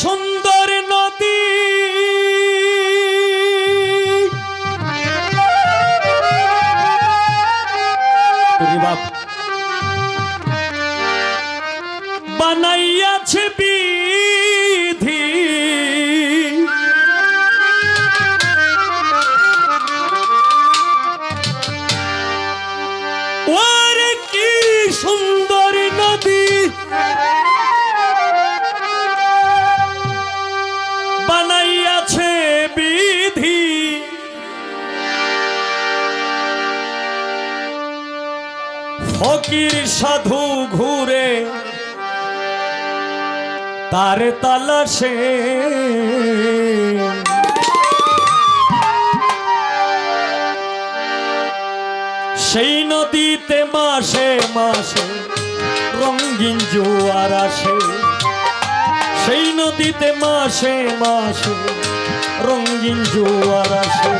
সুন্দর নদী। বানাইয়াছে বিধি সাধু ঘুরে তার তালাশে। সেই নদীতে মাসে মাসে রঙিন জোয়ার আসে। সেই নদীতে মাসে মাসে রঙিন জোয়ার আসে।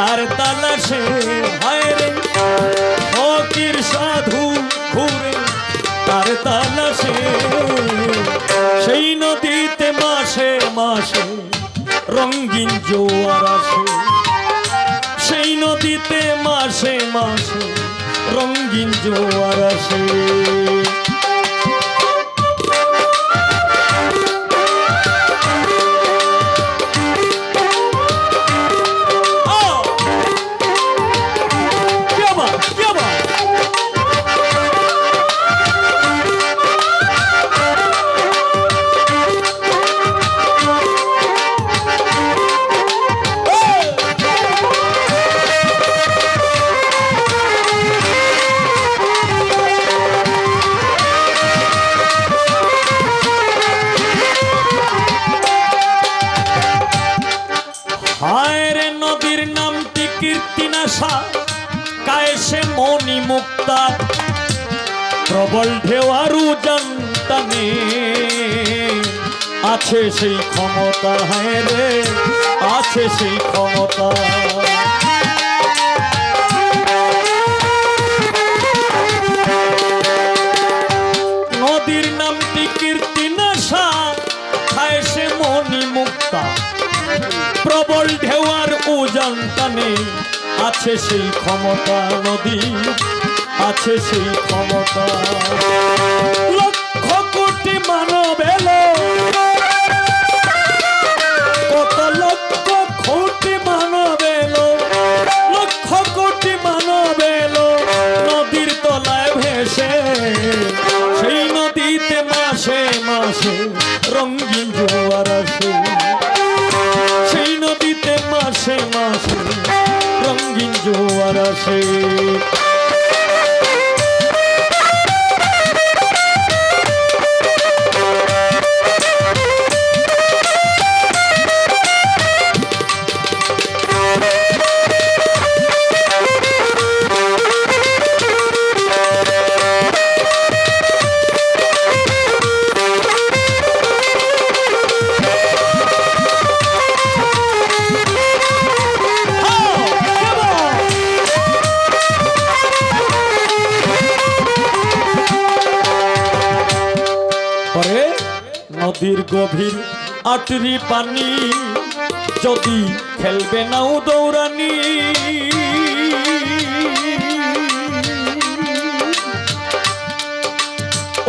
তার তালাশে, হায় রে। ফকির সাধু ঘুরে তার তালাশে। সেই নদীতে মাসে মাসে রঙিন জোয়ার আসে। সেই নদীতে মাসে মাসে রঙিন জোয়ার আসে। কীর্তিনাশা কায়েসে মনি মুক্তা, প্রবল ঢেওয়ারু জানতানে আছে সেই ক্ষমতা হ্যাঁ রে, আছে সেই ক্ষমতা। টানে আছে সেই ক্ষমতা নদী আছে সেই ক্ষমতা। আসে গভীর আটরি পানি। যদি খেলবে নাও দৌড়ানি।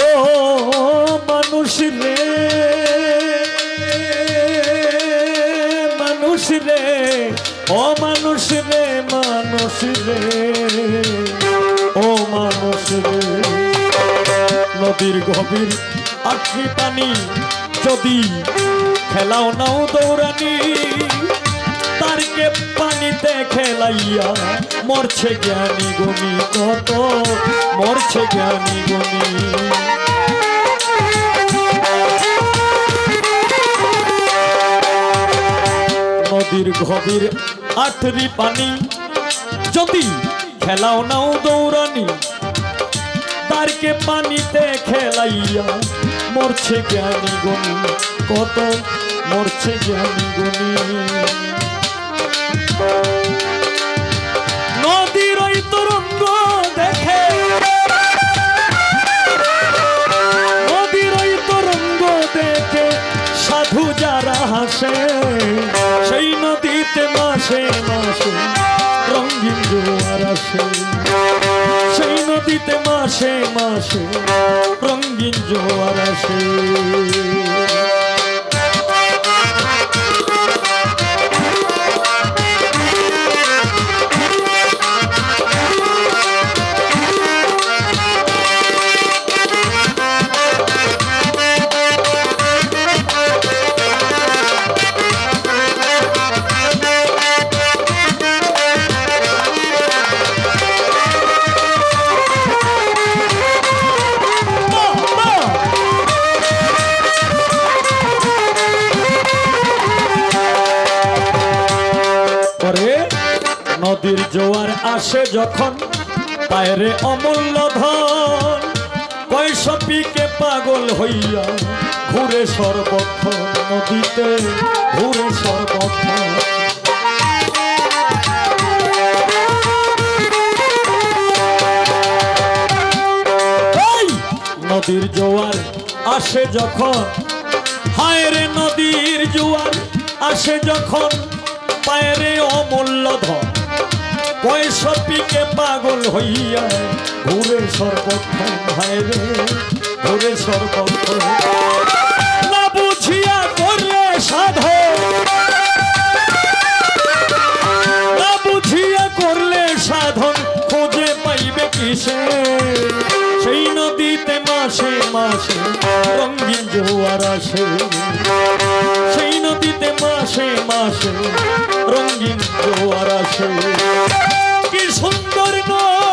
ও মানুষ রে মানুষ রে, ও মানুষ রে মানুষ রে, ও মানুষ রে। নদীর গভীর আটরি পানি যদি খেলাও নাও দৌড়ানি তারকে পানিতে খেলাইয়া মরছে জ্ঞানী গুণী কত, মরছে জ্ঞানী গুণী। নদীর গভীর আঠরি পানি যদি খেলাও নাও দৌড়ানি তারকে পানিতে খেলাইয়া মরছে জ্ঞানী গুণী কত মরছে জ্ঞানী গুণী। নদীতে মাসে মাসে রঙিন জোয়ার আসে। নদীর জোয়ার আসে যখন, পায়রে অমূল্য ধন পয়সপিকে পাগল হইয়া ঘুরে সর্বক্ষণ নদীতে, ঘুরে সর্বক্ষণ এই! নদীর জোয়ার আসে যখন হায় নদীর জোয়ার আসে যখন পায়ে রে অমূল্য ধন পয়সা পিকে পাগল হইয়া ঘুরে সর্বক্ষণ ভাই রে ঘুরে সর্বক্ষণ মাসে মাসে, রঙিন জোয়ার আসে। সেই নদীতে মাসে মাসে রঙিন জোয়ার আসে। কি সুন্দর নদী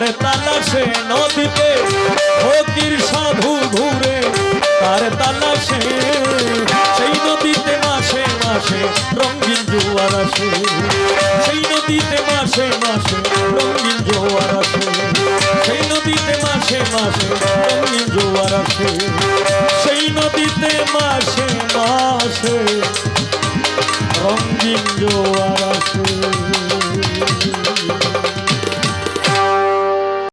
তার তালাশে নদীতে, ফকির সাধু ঘুরে। তার তালাশে, সেই নদীতে মাসে মাসে রঙিন জোয়ার আসে। সেই নদীতে মাসে মাসে রঙিন জোয়ার আসে। সেই নদীতে মাসে মাসে রঙিন জোয়ার আসে। সেই নদীতে মাসে মাসে রঙিন জোয়ার